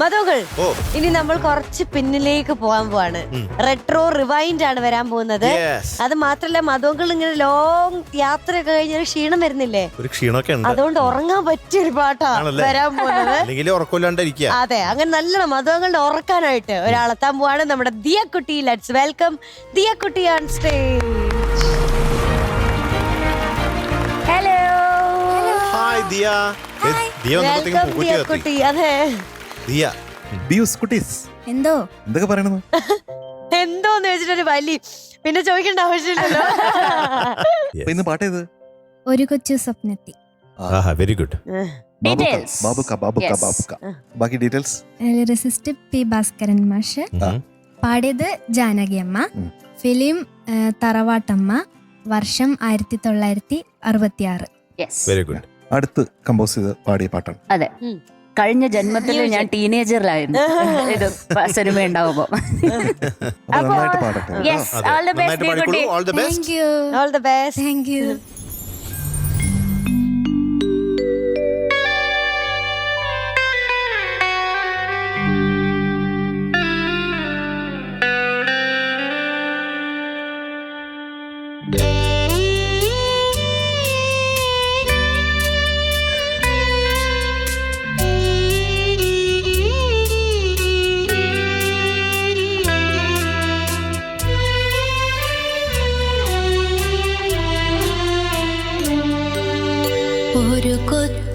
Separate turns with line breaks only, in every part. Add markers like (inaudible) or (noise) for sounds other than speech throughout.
മധുകൾ ഇനി നമ്മൾ കുറച്ച് പിന്നിലേക്ക് പോകാൻ പോവാണ്. റെട്രോ റിവൈൻഡ് ആണ് വരാൻ പോകുന്നത്. അത് മാത്രല്ല മധുകൾ ഇങ്ങനെ ലോങ് യാത്രയൊക്കെ കഴിഞ്ഞ ക്ഷീണം വരുന്നില്ലേ?
ഒരു ക്ഷീണമൊക്കെ
അതുകൊണ്ട് ഉറങ്ങാൻ പറ്റിയ ഒരു
പാട്ടാണ്
വരാൻ പോകുന്നത്. (laughs) അതെ അങ്ങനെ നല്ല മധുവങ്ങളുടെ ഉറക്കാനായിട്ട് ഒരാളെത്താൻ പോവാണ് നമ്മുടെ ദിയക്കുട്ടി. Let's welcome ദിയക്കുട്ടി on stage hello
hi Diya. Diya
അതെ.
ദിയ
ബിയൂസ് കുട്ടീസ്
എന്തോ?
എന്തൊക്കെ പറയണത്? (laughs)
എന്തോന്ന് വെച്ചിട്ടൊരു വലി. പിന്നെ ചോദിക്കേണ്ട ആവശ്യമില്ലല്ലോ. (laughs)
അപ്പൊ ഇന്ന് പാട്ട് ഏത്?
ഒരു കൊച്ചു സ്വപ്നത്തി
ആഹാ വെരി ഗുഡ്
Details.
ബാബുക്ക ബാബുക്ക
Yes.
ബാബുക്ക. ബാക്കി ഡീറ്റെയിൽസ്
ലിറിസിസ്റ്റ് പി ഭാസ്കരൻ മാഷ്. പാടിയത് ജാനകി അമ്മ.
ഉം.
ഫിലിം ആ, തറവാട്ടമ്മ. വർഷം ആയിരത്തി തൊള്ളായിരത്തി അറുപത്തി ആറ്
യെസ്
വെരി ഗുഡ്
അടുത്ത് കമ്പോസ് ചെയ്ത് പാടിയ പാട്ടാണ്.
അതെ. കഴിഞ്ഞ ജന്മത്തിൽ ഞാൻ ടീനേജറിലായിരുന്നു. ഇത് സിനിമ ഉണ്ടാവുമ്പോ.
അപ്പൊ.
Yes all the best
all the best
thank you ഒരു കൊച്ചു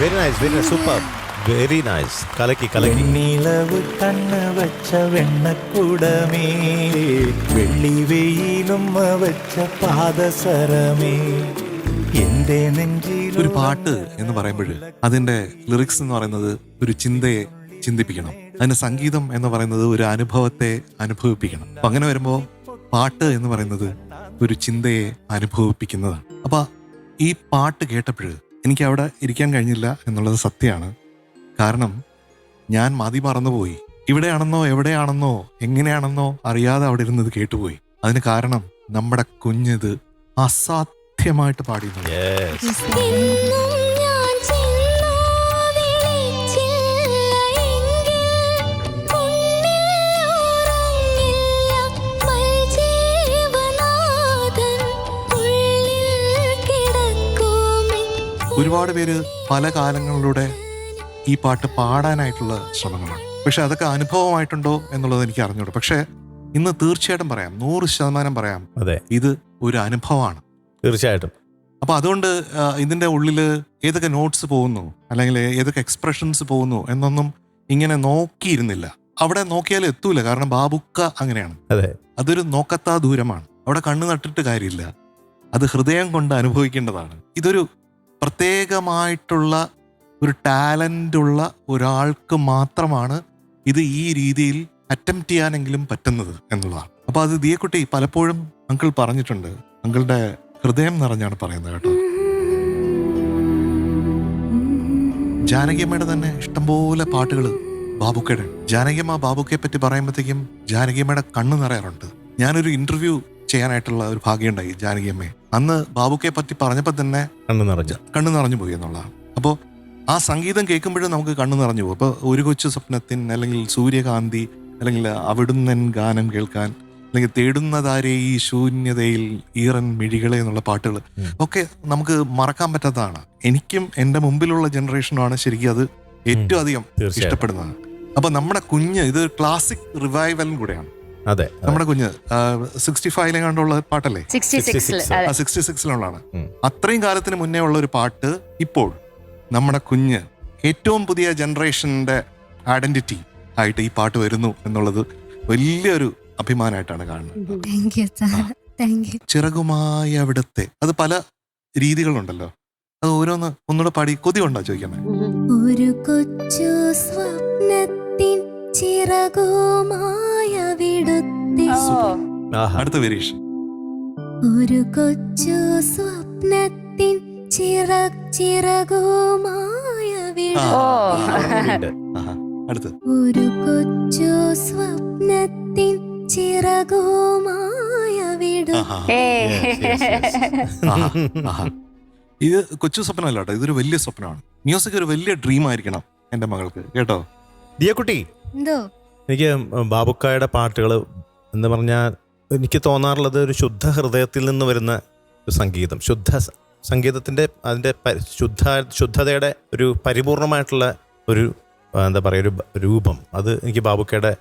very nice very nice super very nice കലക്കി കലക്കി.
വെണ്ണിലവ് കണ്ണ് വെച്ച വെണ്ണക്കുടമേ വെള്ളി വെയിലും വെച്ച പാദസരമേ.
ഒരു പാട്ട് എന്ന് പറയുമ്പോൾ അതിന്റെ ലിറിക്സ് എന്ന് പറയുന്നത് ഒരു ചിന്തയെ ചിന്തിപ്പിക്കണം. അതിന്റെ സംഗീതം എന്ന് പറയുന്നത് ഒരു അനുഭവത്തെ അനുഭവിപ്പിക്കണം. അപ്പൊ അങ്ങനെ വരുമ്പോ പാട്ട് എന്ന് പറയുന്നത് ഒരു ചിന്തയെ അനുഭവിപ്പിക്കുന്നതാണ്. അപ്പൊ ഈ പാട്ട് കേട്ടപ്പോൾ എനിക്ക് അവിടെ ഇരിക്കാൻ കഴിഞ്ഞില്ല എന്നുള്ളത് സത്യമാണ്. കാരണം ഞാൻ മതി മറന്നുപോയി. ഇവിടെയാണെന്നോ എവിടെയാണെന്നോ എങ്ങനെയാണെന്നോ അറിയാതെ അവിടെ ഇരുന്നത് കേട്ടുപോയി. അതിന് കാരണം നമ്മുടെ കുഞ്ഞിത് അസാധ്യമായിട്ട് പാടിയിരുന്നു ഒരുപാട് പേര് പല കാലങ്ങളിലൂടെ ഈ പാട്ട് പാടാനായിട്ടുള്ള ശ്രമങ്ങളാണ് പക്ഷെ അതൊക്കെ അനുഭവമായിട്ടുണ്ടോ എന്നുള്ളത് എനിക്ക് അറിഞ്ഞൂടു. പക്ഷെ ഇന്ന് തീർച്ചയായിട്ടും പറയാം നൂറ് ശതമാനം പറയാം
അതെ.
ഇത് ഒരു അനുഭവമാണ്.
തീർച്ചയായിട്ടും.
അപ്പൊ അതുകൊണ്ട് ഇതിന്റെ ഉള്ളിൽ ഏതൊക്കെ നോട്ട്സ് പോകുന്നു അല്ലെങ്കിൽ ഏതൊക്കെ എക്സ്പ്രഷൻസ് പോകുന്നു എന്നൊന്നും ഇങ്ങനെ നോക്കിയിരുന്നില്ല. അവിടെ നോക്കിയാൽ എത്തൂല കാരണം ബാബുക്ക അങ്ങനെയാണ്.
അതെ.
അതൊരു നോക്കത്താ ദൂരമാണ്. അവിടെ കണ്ണു നട്ടിട്ട് കാര്യമില്ല. അത് ഹൃദയം കൊണ്ട് അനുഭവിക്കേണ്ടതാണ്. ഇതൊരു പ്രത്യേകമായിട്ടുള്ള ഒരു ടാലന്റുള്ള ഒരാൾക്ക് മാത്രമാണ് ഇത് ഈ രീതിയിൽ അറ്റംപ്റ്റ് ചെയ്യാനെങ്കിലും പറ്റുന്നത് എന്നുള്ളതാണ്. അപ്പോൾ അത് ദിയക്കുട്ടി പലപ്പോഴും അങ്കിൾ പറഞ്ഞിട്ടുണ്ട്. അങ്കിളുടെ ഹൃദയം നിറഞ്ഞാണ് പറയുന്നത് കേട്ടോ. ജാനകിയമ്മയുടെ തന്നെ ഇഷ്ടംപോലെ പാട്ടുകൾ ബാബുക്കയുടെ. ജാനകിയമ്മ ബാബുക്കയെ പറ്റി പറയുമ്പോഴത്തേക്കും ജാനകിയമ്മയുടെ കണ്ണ് നിറയാറുണ്ട്. ഞാനൊരു ഇന്റർവ്യൂ ചെയ്യാനായിട്ടുള്ള ഒരു ഭാഗ്യമുണ്ടായി ജാനകിയമ്മയെ. അന്ന് ബാബുക്കയെ പറ്റി പറഞ്ഞപ്പോൾ തന്നെ
കണ്ണു നിറഞ്ഞ.
കണ്ണു നിറഞ്ഞു പോയി എന്നുള്ളതാണ് അപ്പോൾ ആ സംഗീതം കേൾക്കുമ്പോഴും നമുക്ക് കണ്ണു നിറഞ്ഞു പോകും. അപ്പോൾ ഒരു കൊച്ചു സ്വപ്നത്തിൻ അല്ലെങ്കിൽ സൂര്യകാന്തി അല്ലെങ്കിൽ അവിടുന്നൻ ഗാനം കേൾക്കാൻ അല്ലെങ്കിൽ തേടുന്നതാരെ ഈ ശൂന്യതയിൽ ഈറൻ മിഴികളെ എന്നുള്ള പാട്ടുകൾ ഒക്കെ നമുക്ക് മറക്കാൻ പറ്റാത്തതാണ്. എനിക്കും എന്റെ മുമ്പിലുള്ള ജനറേഷനുമാണ് ശരിക്കും അത് ഏറ്റവും അധികം ഇഷ്ടപ്പെടുന്നത്. അപ്പൊ നമ്മുടെ കുഞ്ഞ് ഇത് ക്ലാസിക് റിവൈവലും കൂടെയാണ്.
അതെ.
നമ്മുടെ കുഞ്ഞ് സിക്സ്റ്റി ഫൈവിലെ കണ്ടുള്ള പാട്ടല്ലേ?
സിക്സ്റ്റി സിക്സിൽ
66.
അതെ.
ആ സിക്സിലുള്ളതാണ് അത്രയും കാലത്തിന് മുന്നേ ഉള്ള ഒരു പാട്ട് ഇപ്പോൾ നമ്മുടെ കുഞ്ഞ് ഏറ്റവും പുതിയ ജനറേഷന്റെ ഐഡന്റിറ്റി ആയിട്ട് ഈ പാട്ട് വരുന്നു എന്നുള്ളത് വലിയൊരു അഭിമാനമായിട്ടാണ് കാണുന്നത്. ചിറകുമായ അവിടുത്തെ അത് പല രീതികളുണ്ടല്ലോ. അത് ഓരോന്ന് ഒന്നുകൂടെ പാടി കൊതി കൊണ്ടാ ചോദിക്കണേ
ഒരു കൊച്ചു സ്വപ്നത്തിൻ ചിറകുമായ.
അടുത്ത വേരിയേഷൻ
ഒരു കൊച്ചു സ്വപ്നത്തിൻ ചിറക് ചിറകുമായ. ഒരു കൊച്ചു സ്വപ്നത്തിൻ ചിറകുമായ. (laughs)
ഇത് കൊച്ചു സ്വപ്നമല്ല കേട്ടോ. ഇതൊരു വലിയ സ്വപ്നമാണ്. മ്യൂസിക് ഒരു വലിയ ഡ്രീം ആയിരിക്കണം എന്റെ മകൾക്ക്. കേട്ടോ?
ദിയക്കുട്ടി
എന്തോ?
എനിക്ക് ബാബുക്കായുടെ പാട്ടുകൾ എന്ന് പറഞ്ഞാൽ എനിക്ക് തോന്നാറുള്ളത് ഒരു ശുദ്ധ ഹൃദയത്തിൽ നിന്ന് വരുന്ന ഒരു സംഗീതം. ശുദ്ധ സംഗീതത്തിന്റെ അതിന്റെ ശുദ്ധ ശുദ്ധതയുടെ ഒരു പരിപൂർണമായിട്ടുള്ള ഒരു എന്താ പറയുക ഒരു രൂപം. അത് എനിക്ക് ബാബുക്കയുടെ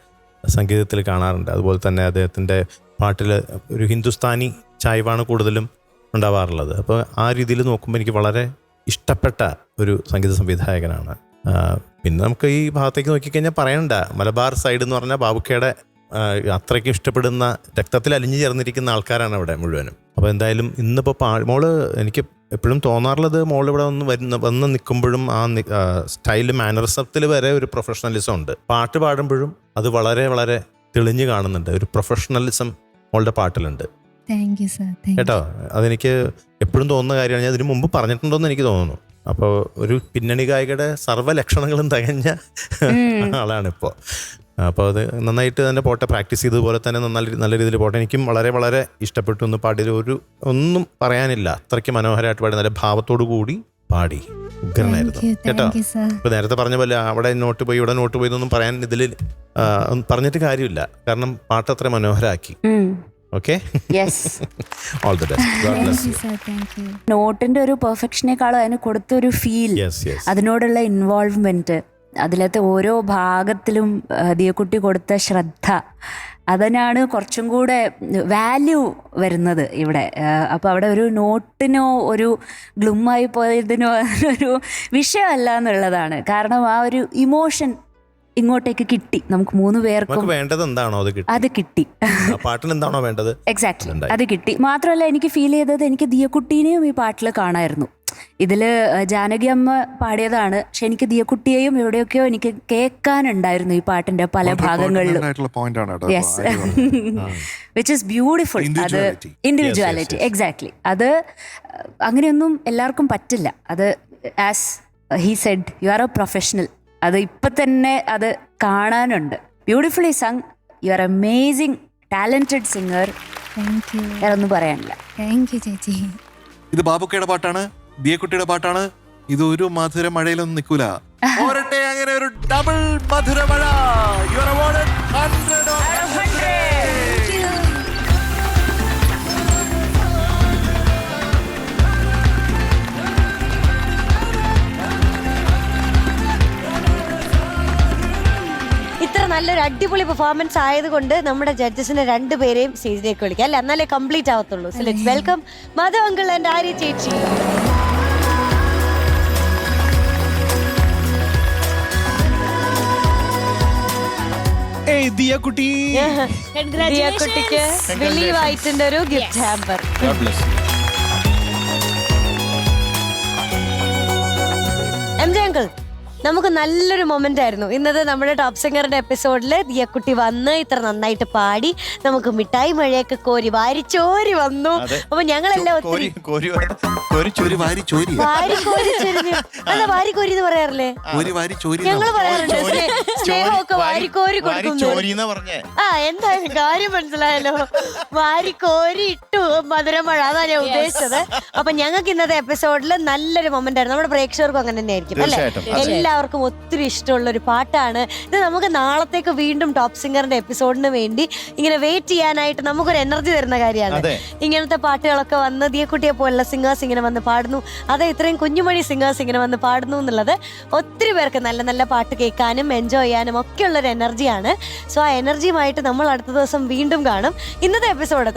സംഗീതത്തിൽ കാണാറുണ്ട്. അതുപോലെ തന്നെ അദ്ദേഹത്തിന്റെ പാട്ടിൽ ഒരു ഹിന്ദുസ്ഥാനി ചായ്വാണ് കൂടുതലും ഉണ്ടാവാറുള്ളത്. അപ്പോൾ ആ രീതിയിൽ നോക്കുമ്പോൾ എനിക്ക് വളരെ ഇഷ്ടപ്പെട്ട ഒരു സംഗീത സംവിധായകനാണ്. പിന്നെ നമുക്ക് ഈ ഭാഗത്തേക്ക് നോക്കിക്കഴിഞ്ഞാൽ പറയണ്ട. മലബാർ സൈഡ് എന്ന് പറഞ്ഞാൽ ബാബുക്കയുടെ അത്രയ്ക്ക് ഇഷ്ടപ്പെടുന്ന രക്തത്തിൽ അലിഞ്ഞു ചേർന്നിരിക്കുന്ന ആൾക്കാരാണ് അവിടെ മുഴുവനും. അപ്പോൾ എന്തായാലും ഇന്നിപ്പോൾ പാ മോൾ എനിക്ക് എപ്പോഴും തോന്നാറുള്ളത് മോൾ ഇവിടെ വന്ന് വരുന്ന വന്ന് നിൽക്കുമ്പോഴും ആ സ്റ്റൈൽ മാനറിസത്തിൽ വരെ ഒരു പ്രൊഫഷണലിസം ഉണ്ട്. പാട്ട് പാടുമ്പോഴും അത് വളരെ വളരെ തെളിഞ്ഞു കാണുന്നുണ്ട്. ഒരു പ്രൊഫഷണലിസം മോളുടെ പാട്ടിലുണ്ട്.
താങ്ക് യു സാർ താങ്ക്
കേട്ടോ? അതെനിക്ക് എപ്പോഴും തോന്നുന്ന കാര്യമാണ്. ഞാൻ ഇതിനു മുമ്പ് പറഞ്ഞിട്ടുണ്ടോന്ന് എനിക്ക് തോന്നുന്നു. അപ്പോൾ ഒരു പിന്നണി ഗായികയുടെ സർവ ലക്ഷണങ്ങളും തികഞ്ഞ
ഉം.
അപ്പോൾ അത് നന്നായിട്ട് തന്നെ പോട്ടെ പ്രാക്ടീസ് ചെയ്തതുപോലെ തന്നെ നന്നായി നല്ല രീതിയിൽ പോട്ടെ. എനിക്കും വളരെ വളരെ ഇഷ്ടപ്പെട്ടു എന്ന് പാടിയത് ഒരു ഒന്നും പറയാനില്ല. അത്രയ്ക്ക് മനോഹരമായിട്ട് പാടി നല്ല ഭാവത്തോടു കൂടി പാടി. ഉഗ്രനായിരുന്നു. കേട്ടോ? ഇപ്പൊ നേരത്തെ പറഞ്ഞ പോലെ അവിടെ നോട്ട് പോയി ഇവിടെ നോട്ട് പോയി എന്നൊന്നും പറയാൻ ഇതിൽ പറഞ്ഞിട്ട് കാര്യമില്ല. കാരണം പാട്ട് അത്ര മനോഹരാക്കി. Okay?
Yes
all the best
നോട്ടിന്റെ ഒരു പെർഫെക്ഷനേക്കാളും അതിന് കൊടുത്ത ഒരു ഫീൽ
യെസ് യെസ്
അതിനോടുള്ള ഇൻവോൾവ്മെന്റ് അതിലത്തെ ഓരോ ഭാഗത്തിലും ദിയക്കുട്ടി കൊടുത്ത ശ്രദ്ധ അതിനാണ് കുറച്ചും കൂടെ വാല്യൂ വരുന്നത് ഇവിടെ. അപ്പോൾ അവിടെ ഒരു നോട്ടിനോ ഒരു ഗ്ലുമായി പോയതിനോ (laughs) ഒരു വിഷയമല്ല എന്നുള്ളതാണ്. കാരണം ആ ഒരു ഇമോഷൻ ഇങ്ങോട്ടേക്ക് കിട്ടി. നമുക്ക് മൂന്ന് പേർക്കും
വേണ്ടത് എന്താണോ അത് കിട്ടി.
അത് കിട്ടി.
പാട്ടിന് എന്താണോ വേണ്ടത്?
എക്സാക്ട്ലി അത് കിട്ടി. മാത്രമല്ല എനിക്ക് ഫീൽ ചെയ്തത് എനിക്ക് ദിയക്കുട്ടീനെയും ഈ പാട്ടിൽ കാണായിരുന്നു. ഇതിൽ ജാനകി അമ്മ പാടിയതാണ്. പക്ഷെ എനിക്ക് ദിയക്കുട്ടിയെയും എവിടെയൊക്കെയോ എനിക്ക് കേൾക്കാനുണ്ടായിരുന്നു ഈ പാട്ടിന്റെ പല ഭാഗങ്ങളിലും. യെസ്. വിച്ച് ഇസ് ബ്യൂട്ടിഫുൾ അത്. ഇൻഡിവിജ്വാലിറ്റി. എക്സാക്ട്ലി (laughs) അത് അങ്ങനെയൊന്നും എല്ലാവർക്കും പറ്റില്ല. അത് as he said you are a professional അത് ഇപ്പൊ തന്നെ അത് കാണാനുണ്ട്. Beautifully sung you are amazing talented singer
thank you
വേറെ ഒന്നും പറയാനില്ല.
താങ്ക് യു ചേച്ചി.
ഇത് ബാബുക്കയുടെ പാട്ടാണ്? ദിയക്കുട്ടിയുടെ പാട്ടാണ്. ഇത് ഒരു മധുര മഴയിലൊന്നും നിൽക്കൂല. പോരട്ടെ അങ്ങനെ ഒരു ഡബിൾ മധുര മഴ. You are awarded 100 100.
ഇത്ര നല്ലൊരു അടിപൊളി പെർഫോമൻസ് ആയതുകൊണ്ട് നമ്മുടെ ജഡ്ജസിനെ രണ്ടുപേരെയും സ്റ്റേജിലേക്ക് വിളിക്കാം. അല്ലെ? എന്നാലേ complete ആവത്തുള്ളൂ. Welcome Madhu uncle and Arya ചേച്ചി.
ദിയ കുട്ടി
ദിയ കുട്ടിക്ക് ബിലീവ് ആയിട്ടുണ്ട് ഒരു gift hamper M J uncle നമുക്ക് നല്ലൊരു മൊമെന്റ് ആയിരുന്നു. ഇന്നത് നമ്മുടെ ടോപ്പ് സിംഗറിന്റെ എപ്പിസോഡിൽ ദിയക്കുട്ടി വന്ന് ഇത്ര നന്നായിട്ട് പാടി നമുക്ക് മിഠായി മഴയൊക്കെ കോരി ചോരി വന്നു. അപ്പൊ ഞങ്ങളെല്ലാം ഒത്തിരി
കോരി കോരി
വാരി ചോരി.
വാരി കോരി അല്ല വാരി കോരി എന്ന് പറയാറില്ലേ?
ഒരു വാരി ചോരി
ഞങ്ങൾ പറയാറുണ്ട്. സ്നേ- സ്നേഹമൊക്കെ വാരിക്കോരി കൊടുക്കുന്നു.
ചോരിന്ന് പറഞ്ഞേ.
ആ എന്തായാലും കാര്യം മനസ്സിലായല്ലോ. വാരിക്കോരി ഇട്ടു മധുരമഴ. അതാ ഞാൻ ഉദ്ദേശിച്ചത്. അപ്പൊ ഞങ്ങൾക്ക് ഇന്നത്തെ എപ്പിസോഡിൽ നല്ലൊരു മൊമെന്റ് ആയിരുന്നു. നമ്മുടെ പ്രേക്ഷകർക്കും അങ്ങനെ തന്നെ ആയിരിക്കും അല്ലെ
അതെ.
എല്ലാവർക്കും ഒത്തിരി ഇഷ്ടമുള്ള ഒരു പാട്ടാണ്. ഇത് നമുക്ക് നാളത്തേക്ക് വീണ്ടും ടോപ്പ് സിംഗറിന്റെ എപ്പിസോഡിന് വേണ്ടി ഇങ്ങനെ വെയിറ്റ് ചെയ്യാനായിട്ട് നമുക്കൊരു എനർജി തരുന്ന കാര്യമാണ്. ഇങ്ങനത്തെ പാട്ടുകളൊക്കെ വന്ന് ദിയക്കുട്ടിയെ പോലുള്ള സിംഗേഴ്സ് ഇങ്ങനെ വന്ന് പാടുന്നു. അതെ ഇത്രയും കുഞ്ഞുമണി സിംഗേഴ്സ് ഇങ്ങനെ വന്ന് പാടുന്നു എന്നുള്ളത് ഒത്തിരി പേർക്ക് നല്ല നല്ല പാട്ട് കേൾക്കാനും എൻജോയ് ചെയ്യാനും ഒക്കെ ഉള്ള ഒരു എനർജിയാണ് സോ ആ എനർജിയുമായിട്ട് നമ്മൾ അടുത്ത ദിവസം വീണ്ടും കാണും. ഇന്നത്തെ എപ്പിസോഡ്